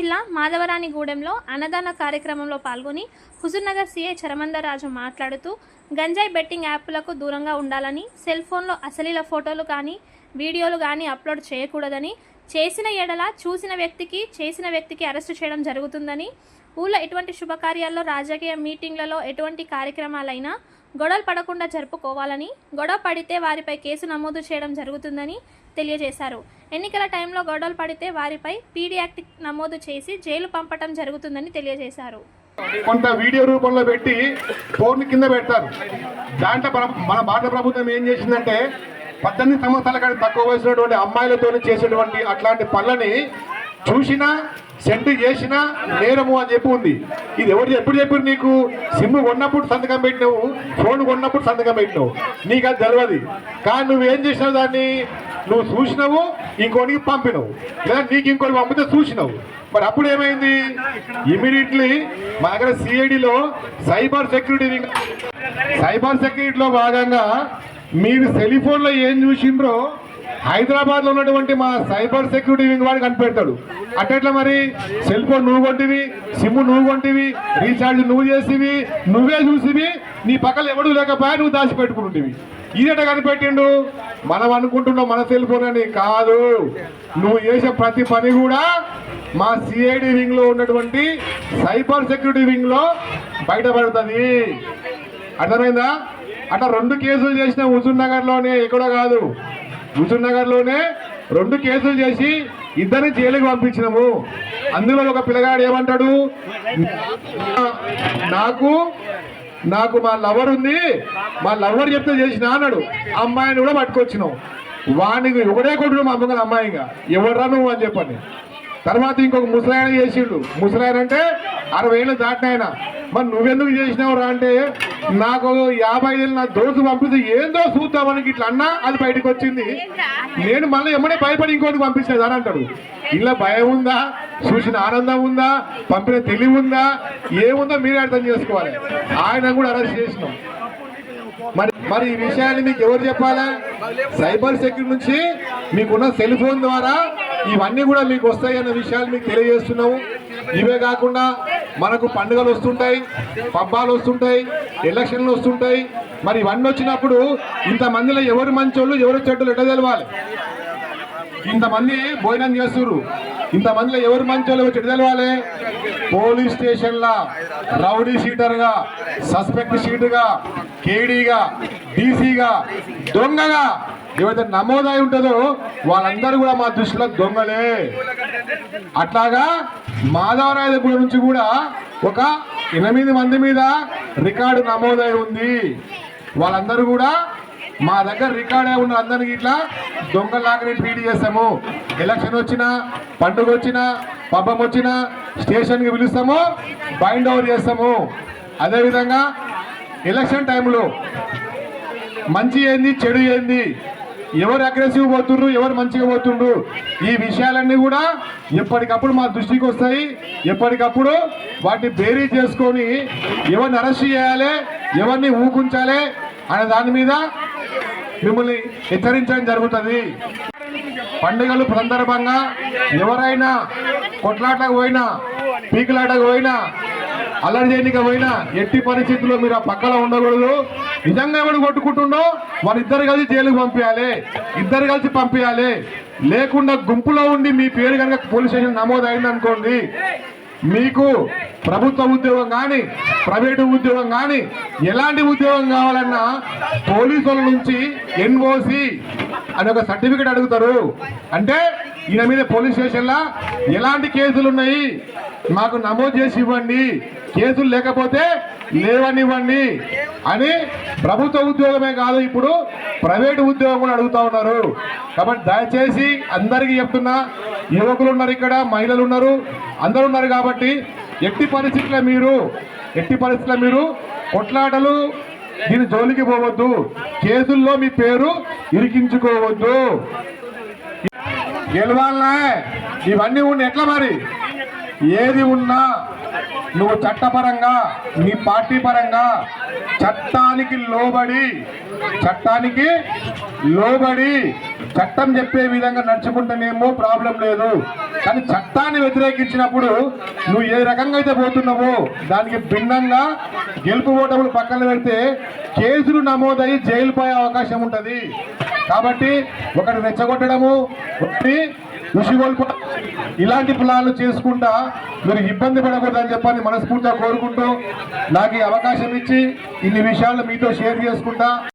జిల్లా మాధవరానిగూడెంలో అన్నదాన కార్యక్రమంలో పాల్గొని హుజూర్నగర్ సీఐ చరమందరాజు మాట్లాడుతూ గంజాయి బెట్టింగ్ యాప్లకు దూరంగా ఉండాలని సెల్ ఫోన్లో అసలీల ఫోటోలు కానీ వీడియోలు కానీ అప్లోడ్ చేయకూడదని చేసిన ఎడల చూసిన వ్యక్తికి చేసిన వ్యక్తికి అరెస్టు చేయడం జరుగుతుందని ఊళ్ళో ఎటువంటి శుభకార్యాల్లో రాజకీయ మీటింగ్లలో ఎటువంటి కార్యక్రమాలైనా గొడవలు పడకుండా జరుపుకోవాలని గొడవ పడితే వారిపై కేసు నమోదు చేయడం జరుగుతుందని తెలియజేశారు. ఎన్నికల టైంలో గొడవలు పడితే వారిపై పీడీ యాక్ట్ నమోదు చేసి జైలు పంపటం జరుగుతుందని తెలియజేశారు. కొంత వీడియో రూపంలో పెట్టి ఫోన్ కింద పెడతారు. దాంట్లో మన భారత ప్రభుత్వం ఏం చేసిందంటే పద్దెనిమిది సంవత్సరాల కంటే తక్కువ వయసున్నటువంటి అమ్మాయిలతో చేసేటువంటి అట్లాంటి పనులని చూసినా సెండ్ చేసినా నేరము అని చెప్పి ఉంది. ఇది ఎవరు ఎప్పుడు చెప్పారు నీకు? సిమ్ కొన్నప్పుడు సంతకం పెట్టినావు ఫోన్ కొన్నప్పుడు సంతకం పెట్టినావు. నీకు అది తెలియదు కానీ నువ్వేం చేసినావు దాన్ని? నువ్వు చూసినావు ఇంకోటికి పంపినావు. లేదా నీకు ఇంకోటి పంపితే చూసినావు. మరి అప్పుడు ఏమైంది? ఇమీడియట్లీ మా దగ్గర సిఐడిలో సైబర్ సెక్యూరిటీ సైబర్ సెక్యూరిటీలో భాగంగా మీరు సెలిఫోన్లో ఏం చూసిండ్రో హైదరాబాద్లో ఉన్నటువంటి మా సైబర్ సెక్యూరిటీ వింగ్ వాడు కనిపెడతాడు. అట్టెట్లా మరి? సెల్ ఫోన్ నువ్వు కొంటివి సిమ్ నువ్వు కొంటివి రీఛార్జ్ నువ్వు చేసివి నువ్వే చూసివి నీ పక్కన ఎవడు లేకపోయా నువ్వు దాచిపెట్టుకుంటుంటివి. ఇదేట కనిపెట్టిండు? మనం అనుకుంటున్నాం మన సెల్ ఫోన్ అని కాదు. నువ్వు చేసే ప్రతి పని కూడా మా సిఐడి వింగ్లో ఉన్నటువంటి సైబర్ సెక్యూరిటీ వింగ్లో బయటపడుతుంది. అర్థమైందా? అట్లా రెండు కేసులు చేసిన హుజూర్ నగర్లోనే కాదు. హుజూర్లోనే రెండు కేసులు చేసి ఇద్దరిని జైలుకి పంపించినాము. అందులో ఒక పిల్లగాడు ఏమంటాడు? నాకు నాకు మా లవర్ ఉంది మా లవర్ చెప్తే చేసిన అన్నాడు. అమ్మాయిని కూడా పట్టుకొచ్చినాం. వానికి ఒకటే కొట్టుడు మా అమ్మగారు అమ్మాయిగా ఎవడరా నువ్వు అని చెప్పండి. తర్వాత ఇంకొక ముసలాయన చేసిండు. ముసలాయన అంటే అరవై ఏళ్ళు దాటినాయన. మరి నువ్వెందుకు చేసినావురా అంటే నాకు యాభై ఏళ్ళు నా దోసు పంపిస్తే ఏందో చూద్దామని ఇట్లా అన్నా అది బయటకు వచ్చింది. నేను మళ్ళీ ఎమ్మడే భయపడి ఇంకోటి పంపించినది అని అంటాడు. ఇలా భయం ఉందా? చూసిన ఆనందం ఉందా? పంపిన తెలివి ఉందా? ఏముందో మీరే అర్థం చేసుకోవాలి. ఆయన కూడా అరెస్ట్ చేసినాం. మరి మరి ఈ విషయాన్ని మీకు ఎవరు చెప్పాలా? సైబర్ సెక్యూరిటీ నుంచి మీకున్న సెల్ ఫోన్ ద్వారా ఇవన్నీ కూడా మీకు వస్తాయి అన్న విషయాలు మీకు తెలియజేస్తున్నాము. ఇవే కాకుండా మనకు పండుగలు వస్తుంటాయి పబ్బాలు వస్తుంటాయి ఎలక్షన్లు వస్తుంటాయి. మరి ఇవన్నీ వచ్చినప్పుడు ఇంతమందిలో ఎవరు మంచోళ్ళు ఎవరు చెడ్డలు ఎట్లా తెలవాలి? ఇంతమంది భోజనం చేస్తున్నారు ఇంతమందిలో ఎవరు మంచోళ్ళు ఎవరు తెలవాలి? పోలీస్ స్టేషన్లా రౌడీ షీటర్గా సస్పెక్ట్ షీటుగా కేడీగా డీసీగా దొంగగా ఏవైతే నమోదై ఉంటుందో వాళ్ళందరూ కూడా మా దృష్టిలో దొంగలే. అట్లాగా మాధవరాయపురం నుంచి కూడా ఒక ఎనిమిది మంది మీద రికార్డు నమోదై ఉంది. వాళ్ళందరూ కూడా మా దగ్గర రికార్డ్ అయి ఉన్న అందరికి ఇట్లా దొంగలాగని ట్రీట్ చేస్తాము. ఎలక్షన్ వచ్చినా పండుగ వచ్చినా పబ్బం వచ్చినా స్టేషన్కి పిలుస్తాము బైండ్ ఓవర్ చేస్తాము. అదేవిధంగా ఎలక్షన్ టైంలో మంచి ఏంది చెడు ఏంది ఎవరు అగ్రెసివ్ పోతుండ్రు ఎవరు మంచిగా పోతుండ్రు ఈ విషయాలన్నీ కూడా ఎప్పటికప్పుడు మా దృష్టికి వస్తాయి. ఎప్పటికప్పుడు వాటిని బేరీ చేసుకొని ఎవరిని అరెస్ట్ చేయాలి ఎవరిని ఊకుంచాలి అనే దాని మీద మిమ్మల్ని హెచ్చరించడం జరుగుతుంది. పండుగలు సందర్భంగా ఎవరైనా కొట్లాటకు పోయినా పీకులాటకు పోయినా అల్లరి చేయడానికి పోయినా ఎట్టి పరిస్థితుల్లో మీరు ఆ పక్కన ఉండకూడదు. నిజంగా ఎవరు కొట్టుకుంటుండో వాళ్ళిద్దరు కలిసి జైలుకు పంపించాలి. ఇద్దరు కలిసి పంపించాలి. లేకుండా గుంపులో ఉండి మీ పేరు కనుక పోలీస్ స్టేషన్ నమోదు అయిందనుకోండి మీకు ప్రభుత్వ ఉద్యోగం కానీ ప్రైవేటు ఉద్యోగం కానీ ఎలాంటి ఉద్యోగం కావాలన్నా పోలీసుల నుంచి ఎన్ఓసి అని ఒక సర్టిఫికేట్ అడుగుతారు. అంటే ఈయన మీద పోలీస్ స్టేషన్లో ఎలాంటి కేసులు ఉన్నాయి మాకు నమోదు చేసి ఇవ్వండి. కేసులు లేకపోతే లేవనివ్వండి అని ప్రభుత్వ ఉద్యోగమే కాదు ఇప్పుడు ప్రైవేటు ఉద్యోగం కూడా అడుగుతా ఉన్నారు. కాబట్టి దయచేసి అందరికీ చెప్తున్నా యువకులు ఉన్నారు ఇక్కడ మహిళలు ఉన్నారు అందరు ఉన్నారు కాబట్టి ఎట్టి పరిస్థితుల్లో మీరు ఎట్టి పరిస్థితుల్లో మీరు కొట్లాటలు దీని జోలికి పోవద్దు కేసుల్లో మీ పేరు ఇరికించుకోవద్దు. గెలవాలనే ఇవన్నీ ఉన్న ఎట్లా మరి? ఏది ఉన్నా నువ్వు చట్టపరంగా నీ పార్టీ పరంగా చట్టానికి లోబడి చట్టానికి లోబడి చట్టం చెప్పే విధంగా నడుచుకుంటేనేమో ప్రాబ్లం లేదు. కానీ చట్టాన్ని వ్యతిరేకించినప్పుడు నువ్వు ఏ రకంగా అయితే పోతున్నావో దానికి భిన్నంగా గెలుపు ఓటములు పక్కన పెడితే కేసులు నమోదయ్యి జైలు పోయే అవకాశం ఉంటుంది. కాబట్టి ఒకటి రెచ్చగొట్టడము ఒకటి ఉసిగొల్పు ఇలాంటి ప్లాన్లు చేసుకుంటా మీరు ఇబ్బంది పడకూడదని చెప్పని మనస్ఫూర్తిగా కోరుకుంటూ నాకు ఈ అవకాశం ఇచ్చి ఇన్ని విషయాలు మీతో షేర్ చేసుకుంటా.